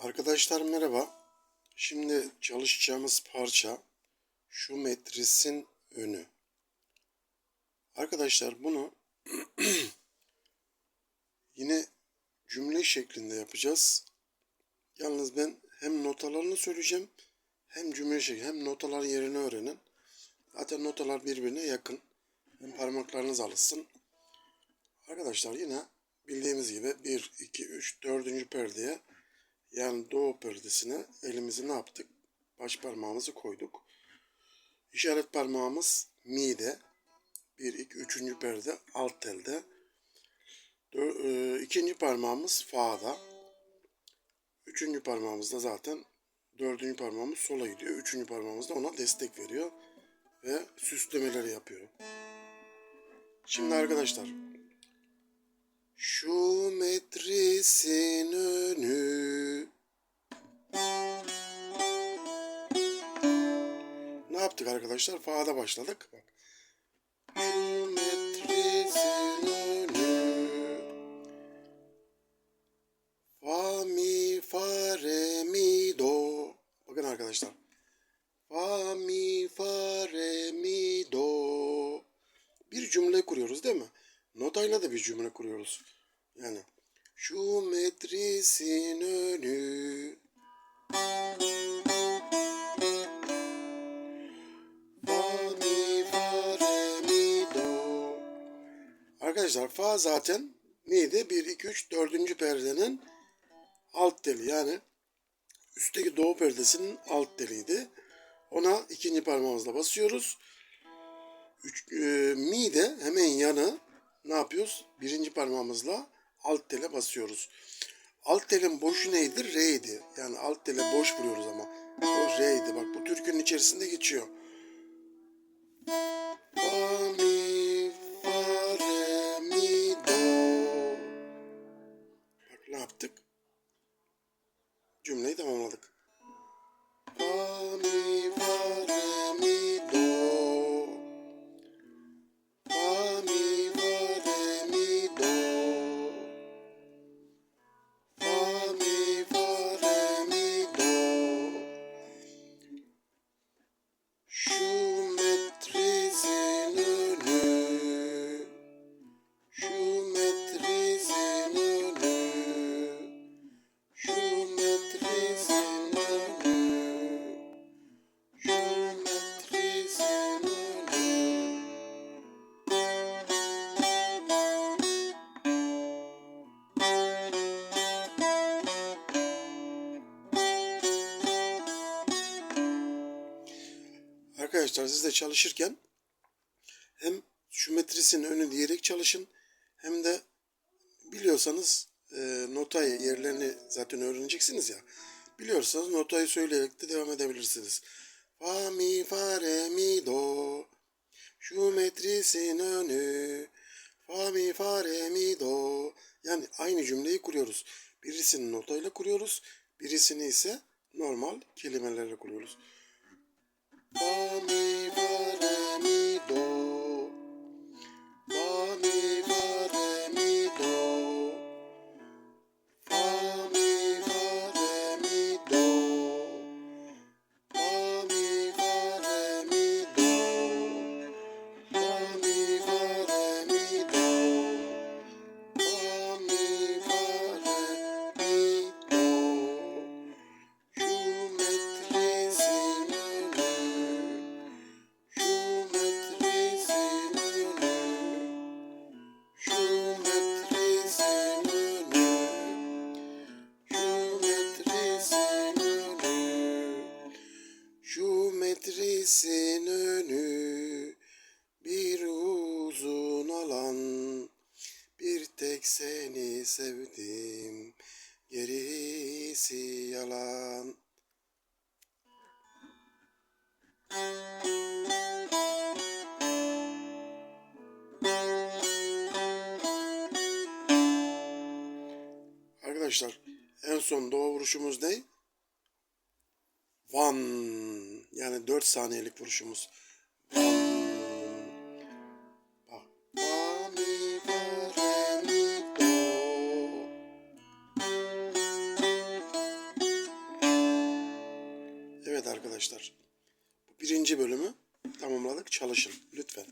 Arkadaşlar merhaba. Şimdi çalışacağımız parça şu metrisin önü. Arkadaşlar bunu yine cümle şeklinde yapacağız. Yalnız ben hem notalarını söyleyeceğim hem cümle şekli hem notaların yerini öğrenin. Zaten notalar birbirine yakın. Hem parmaklarınız alışsın. Arkadaşlar yine bildiğimiz gibi 1, 2, 3, 4. perdeye yani doğu perdesine elimizi ne yaptık? Baş parmağımızı koyduk. İşaret parmağımız mi'de. 1, 2, 3. perde alt telde. Dö- e, parmağımız fa'da. Üçüncü parmağımız da zaten dördüncü parmağımız sola gidiyor. Üçüncü parmağımız da ona destek veriyor. Ve süslemeleri yapıyor. Şimdi arkadaşlar şu yaptık arkadaşlar? Fa'da başladık. Bak. Fa mi fa re mi do Bakın arkadaşlar. Fa mi fa re mi do Bir cümle kuruyoruz değil mi? Notayla da bir cümle kuruyoruz. Yani şu metrisin önü Arkadaşlar fa zaten neydi? 1, 2, 3, 4. perdenin alt teli yani üstteki doğu perdesinin alt teliydi. Ona ikinci parmağımızla basıyoruz. Üç, e, mi de hemen yanı ne yapıyoruz? Birinci parmağımızla alt tele basıyoruz. Alt telin boşu neydi? Re'ydi. Yani alt tele boş vuruyoruz ama. O Re'ydi. Bak bu türkünün içerisinde geçiyor. Fa mi Cümleyi tamamladık. Arkadaşlar siz de çalışırken hem şu metrisinin önü diyerek çalışın hem de biliyorsanız e, notayı yerlerini zaten öğreneceksiniz ya. Biliyorsanız notayı söyleyerek de devam edebilirsiniz. Fa mi fa re mi do şu metrisin önü fa mi fa re mi do yani aynı cümleyi kuruyoruz. Birisini notayla kuruyoruz. Birisini ise normal kelimelerle kuruyoruz. Fa mi seni sevdim Gerisi yalan Arkadaşlar en son doğa vuruşumuz ne? Van. Yani 4 saniyelik vuruşumuz. Van. Arkadaşlar. Birinci bölümü tamamladık. Çalışın lütfen.